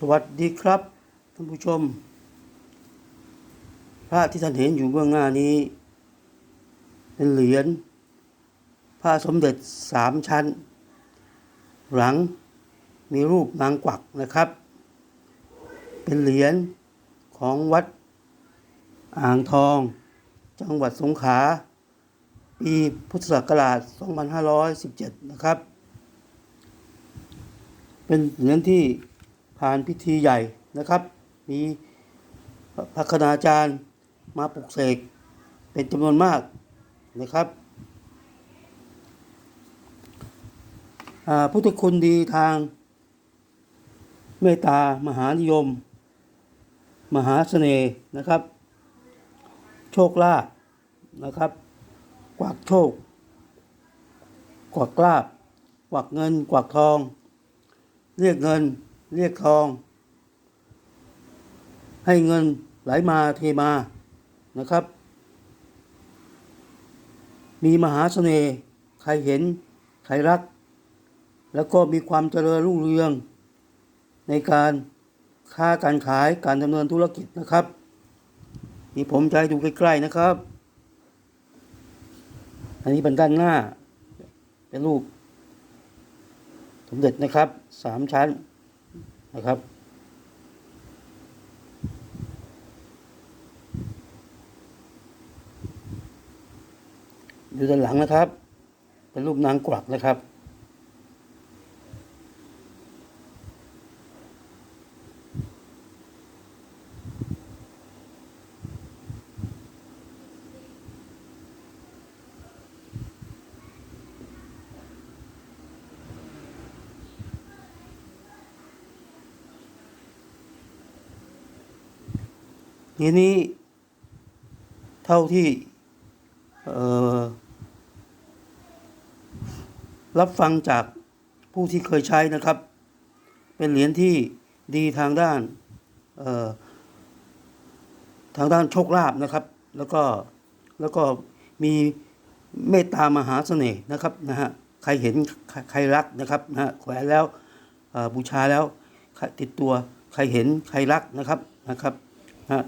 สวัสดีครับท่านผู้ชม พระที่ท่านเห็นอยู่เบื้องหน้านี้ เป็นเหรียญพระสมเด็จสามชั้น หลังมีรูปนางกวักนะครับ เป็นเหรียญของวัดอ่างทอง จังหวัดสงขลาปีพุทธศักราช 2517 นะครับ เป็นเหรียญที่ ผ่านพิธีใหญ่นะครับ มีพระคณาจารย์มาปลุกเสกเป็นจำนวนมากนะครับพุทธคุณดีทางเมตตามหานิยม มหาเสน่ห์นะครับ โชคลาภนะครับ กวักโชค กวักลาภกวักเงิน กวักทอง เรียกเงิน เรียกทอง ให้เงินไหลมาเทมานะครับ มีมหาเสน่ห์ใครเห็น ใครรัก แล้วก็มีความเจริญรุ่งเรือง ในการค้าการขายการดำเนินธุรกิจนะครับนี่ผมจะให้ดูใกล้ๆนะครับ อันนี้เป็นด้านหน้า เป็นรูปสมเด็จนะครับสามชั้น นะครับ ดูด้านหลังนะครับ เป็นรูปนางกวักนะครับ ทีนี้ เท่าที่รับฟังจากผู้ที่เคยใช้นะครับ เป็นเหรียญที่ดีทางด้านทางด้านโชคลาภนะครับ แล้วก็แล้วก็มีเมตตามหาเสน่ห์นะครับนะฮะใครเห็นใครใครรักนะครับนะฮะแขวนแล้วบูชาแล้วติดตัวใครเห็นใครรักนะครับนะครับนะ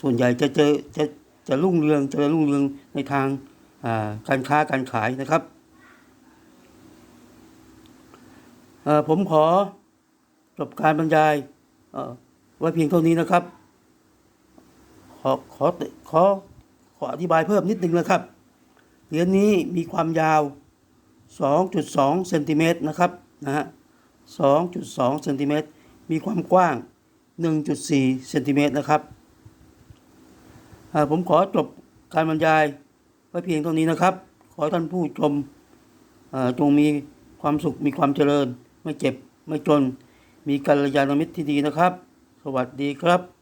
ส่วนใหญ่จะเจอจะจะรุ่งเรืองจะรุ่งเรืองในทางการค้าการขายนะครับผมขอจบการบรรยายไว้เพียงเท่านี้นะครับ ขอขอขอขออธิบายเพิ่มนิดนึงนะครับเหรียญนี้มีความยาว 2.2เซนติเมตรนะครับนะฮะ2.2เซนติเมตรมีความกว้าง 1.4เซนติเมตรนะครับ ผมขอจบการบรรยายไว้เพียงเท่านี้นะครับ ขอท่านผู้ชมจงมีความสุขมีความเจริญ ไม่เจ็บไม่จน มีกัลยาณมิตรที่ดีนะครับ สวัสดีครับ